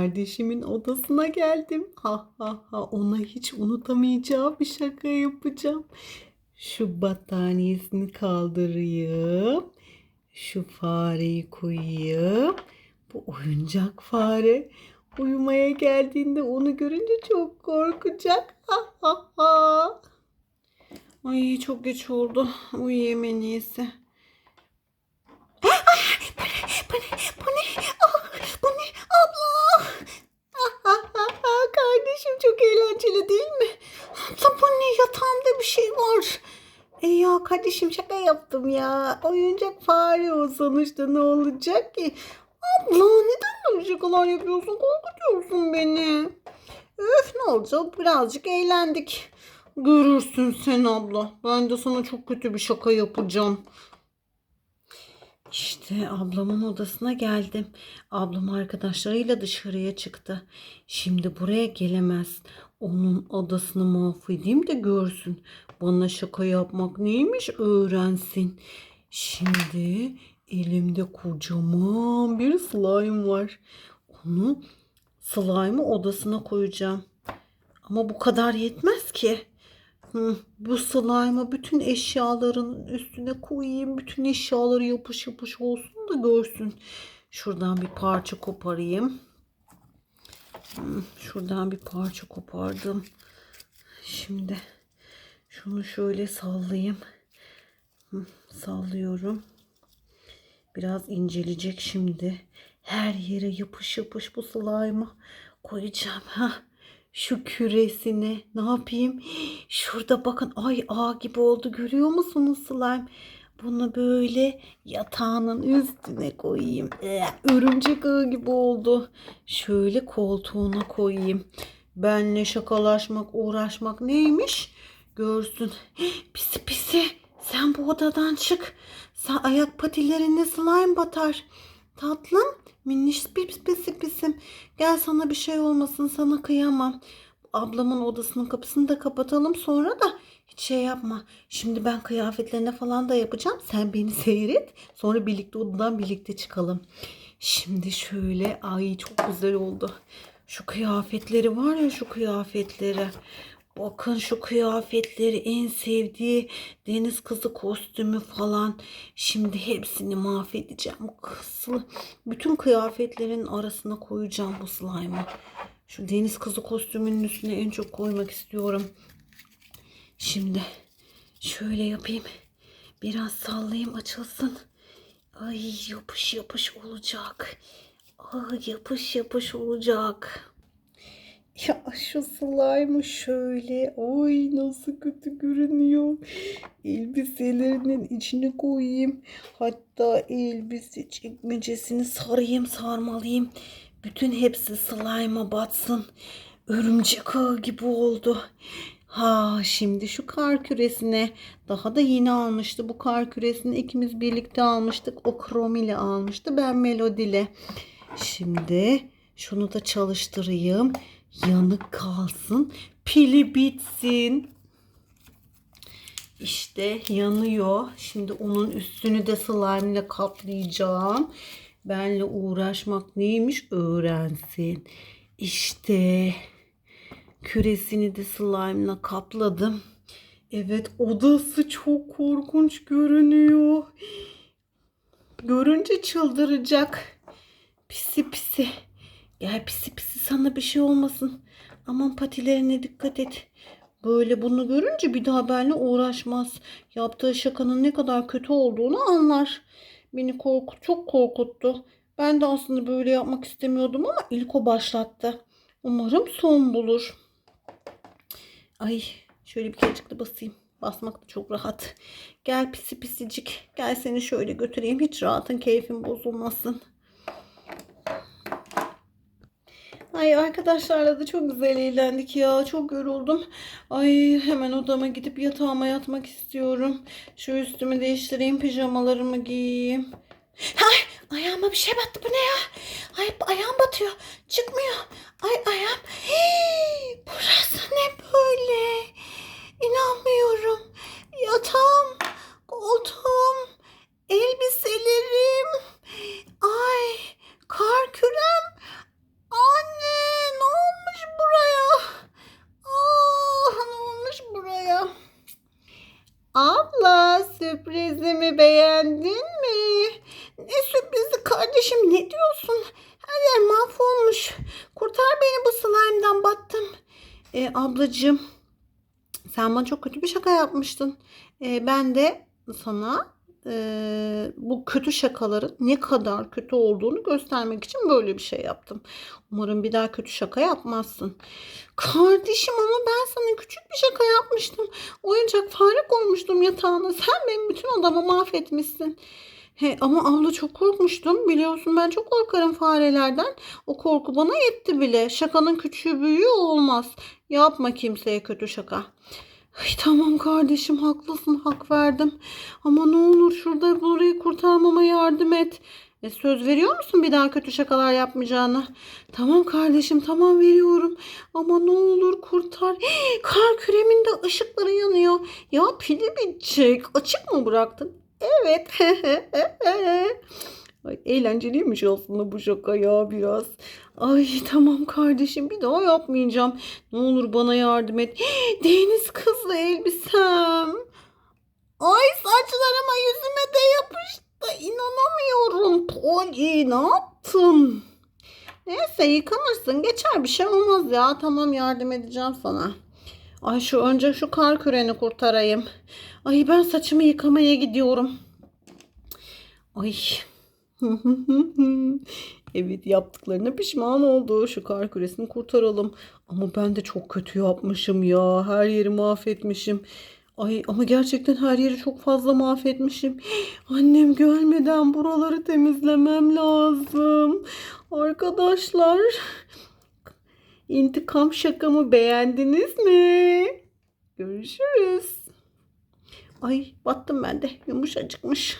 kardeşimin odasına geldim. Ha ha ha ona hiç unutamayacağım bir şaka yapacağım. Şu battaniyesini kaldırayım. Şu fareyi koyayım. Bu oyuncak fare uyumaya geldiğinde onu görünce çok korkacak. Ha ha ha. Ay çok geç oldu. Uyuyayım en iyisi. Bu ne? Bu ne? Ah, bu ne? Abla! Ah, ah, ah, ah, Kardeşim çok eğlenceli değil mi? Abla bu ne? Yatağımda bir şey var. E ya kardeşim şaka yaptım ya. Oyuncak fare o sonuçta ne olacak ki? Abla neden böyle şakalar yapıyorsun? Korkutuyorsun beni. Öf ne olacak? Birazcık eğlendik. Görürsün sen abla. Ben de sana çok kötü bir şaka yapacağım. İşte ablamın odasına geldim. Ablam arkadaşlarıyla dışarıya çıktı. Şimdi buraya gelemez. Onun odasını mahvedeyim de görsün. Bana şaka yapmak neymiş öğrensin. Şimdi elimde kocaman bir slime var. Onu slime'ı odasına koyacağım. Ama bu kadar yetmez ki. Hı, bu slime'ı bütün eşyaların üstüne koyayım. Bütün eşyaları yapış yapış olsun da görsün. Şuradan bir parça koparayım. Şuradan bir parça kopardım. Şimdi şunu şöyle sallayayım. Sallıyorum. Biraz incelecek şimdi. Her yere yapış yapış bu slime'ı koyacağım. Ha. Şu küresine ne yapayım? Şurada bakın ay ağ gibi oldu görüyor musunuz slime? Bunu böyle yatağının üstüne koyayım. Ee, Örümcek ağı gibi oldu. Şöyle koltuğuna koyayım. Benle şakalaşmak, uğraşmak neymiş? Görsün. Pisi pisi sen bu odadan çık. Sen ayak patilerine slime batar. Tatlım minniş bir pisi pisim. Gel sana bir şey olmasın sana kıyamam. Ablamın odasının kapısını da kapatalım sonra da hiç şey yapma. Şimdi ben kıyafetlerine falan da yapacağım. Sen beni seyret. Sonra birlikte odadan birlikte çıkalım. Şimdi şöyle ay çok güzel oldu. Şu kıyafetleri var ya şu kıyafetleri. Bakın şu kıyafetleri en sevdiği deniz kızı kostümü falan. Şimdi hepsini mahvedeceğim. Kıslı. Bütün kıyafetlerin arasına koyacağım bu slime'ı. Şu deniz kızı kostümünün üstüne en çok koymak istiyorum. Şimdi şöyle yapayım. Biraz sallayayım açılsın. Ay yapış yapış olacak. Ay yapış yapış olacak. Ya şu slime şöyle. Oy nasıl kötü görünüyor. Elbiselerinin içine koyayım. Hatta elbise çekmecesini sarayım sarmalayayım. Bütün hepsi slime'a batsın. Örümcek ağı gibi oldu. Ha şimdi şu kar küresine daha da yeni almıştı. Bu kar küresini ikimiz birlikte almıştık. O Krom ile almıştı. Ben Melody ile. Şimdi şunu da çalıştırayım. Yanık kalsın. Pili bitsin. İşte yanıyor. Şimdi onun üstünü de slime ile kaplayacağım. Benle uğraşmak neymiş öğrensin. İşte küresini de slime ile kapladım. Evet odası çok korkunç görünüyor. Görünce çıldıracak. Pisi pisi. Gel pisi pisi sana bir şey olmasın. Aman patilerine dikkat et. Böyle bunu görünce bir daha benimle uğraşmaz. Yaptığı şakanın ne kadar kötü olduğunu anlar. Beni korkut, çok korkuttu. Ben de aslında böyle yapmak istemiyordum ama ilk o başlattı. Umarım son bulur. Ay şöyle bir kerecikle basayım. Basmak da çok rahat. Gel pisi pisicik. Gel seni şöyle götüreyim. Hiç rahatın keyfin bozulmasın. Ay arkadaşlarla da çok güzel eğlendik ya. Çok yoruldum. Ay hemen odama gidip yatağıma yatmak istiyorum. Şu üstümü değiştireyim. Pijamalarımı giyeyim. Ay ayağıma bir şey battı. Bu ne ya? Ay ayağım batıyor. Çıkmıyor. Ay ayağım. Hii, öyle. İnanmıyorum. Yatağım, koltuğum, elbiselerim. Ay, kar kürem. Anne, ne olmuş buraya? Ah, ne olmuş buraya? Abla, sürprizimi beğendin mi? Ne sürprizi kardeşim, ne diyorsun? Her yer mahvolmuş. Kurtar beni bu slime'dan, battı e, ablacığım sen bana çok kötü bir şaka yapmıştın. E, ben de sana e, bu kötü şakaların ne kadar kötü olduğunu göstermek için böyle bir şey yaptım. Umarım bir daha kötü şaka yapmazsın. Kardeşim ama ben sana küçük bir şaka yapmıştım. Oyuncak fare koymuştum yatağına. Sen benim bütün odamı mahvetmişsin. He, ama abla çok korkmuştum. Biliyorsun ben çok korkarım farelerden. O korku bana yetti bile. Şakanın küçüğü büyüğü olmaz. Yapma kimseye kötü şaka. Ay, tamam kardeşim haklısın hak verdim. Ama ne olur şurada burayı kurtarmama yardım et. E, söz veriyor musun bir daha kötü şakalar yapmayacağına? Tamam kardeşim tamam veriyorum. Ama ne olur kurtar. Hii, kar küremin de ışıkları yanıyor. Ya pili bitecek. Açık mı bıraktın? Evet. Eğlenceliymiş aslında bu şaka ya biraz. Ay tamam kardeşim bir daha yapmayacağım. Ne olur bana yardım et. Deniz kızlı elbisem. Ay saçlarıma yüzüme de yapıştı. İnanamıyorum. Polly ne yaptın? Neyse yıkanırsın. Geçer bir şey olmaz ya. Tamam yardım edeceğim sana. Ay şu önce şu kar küreni kurtarayım. Ay ben saçımı yıkamaya gidiyorum. Ay. evet yaptıklarına pişman oldu. Şu kar küresini kurtaralım. Ama ben de çok kötü yapmışım ya. Her yeri mahvetmişim. Ay ama gerçekten her yeri çok fazla mahvetmişim. Annem görmeden buraları temizlemem lazım. Arkadaşlar intikam şakamı beğendiniz mi? Görüşürüz. Ay battım ben de yumuşacıkmış.